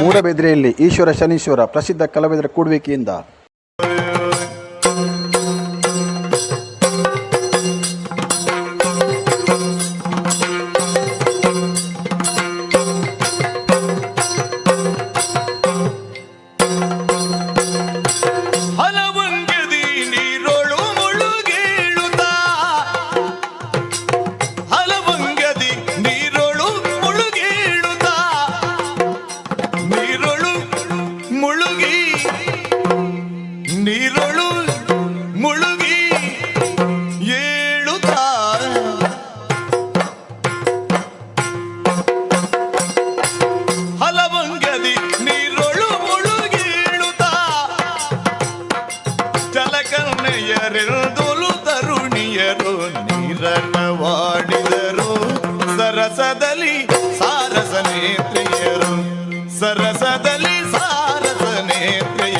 ಮೂಡಬೆದ್ರೆಯಲ್ಲಿ ಈಶ್ವರ ಶನೀಶ್ವರ ಪ್ರಸಿದ್ಧ ಕಲಾವಿದರ ಕೂಡುವಿಕೆಯಿಂದ ಮುಳುಗಿ, ನೀರೊಳು ಮುಳುಗಿ ಏಳುತ್ತ? ಹಲವಂಗದಿ ನೀರೊಳು ಮುಳುಗೇಳುತ್ತ ಜಲಕರ್ಣೆಯರೆಲ್ದೊಲು ತರುಣಿಯರು, ನೀರನ್ನವಾಡಿದರು. ಸರಸದಲ್ಲಿ ಸಾರಸ ನೇತ್ರಿಯರು, ಸರಸದಲ್ಲಿ ಸಾರಸ ನೇತ್ರಿಯರು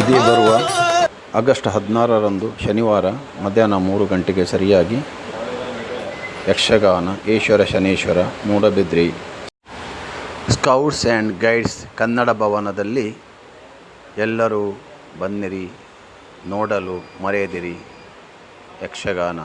ಇದೇ ಬರುವ ಆಗಸ್ಟ್ ಹದಿನಾರರಂದು ಶನಿವಾರ ಮಧ್ಯಾಹ್ನ ಮೂರು ಗಂಟೆಗೆ ಸರಿಯಾಗಿ Yakshagana Ishwara Shaneshwara Moodbidri. Scouts and guides Kannada ಭವನದಲ್ಲಿ ಎಲ್ಲರೂ ಬನ್ನಿರಿ, ನೋಡಲು ಮರೆಯದಿರಿ ಯಕ್ಷಗಾನ.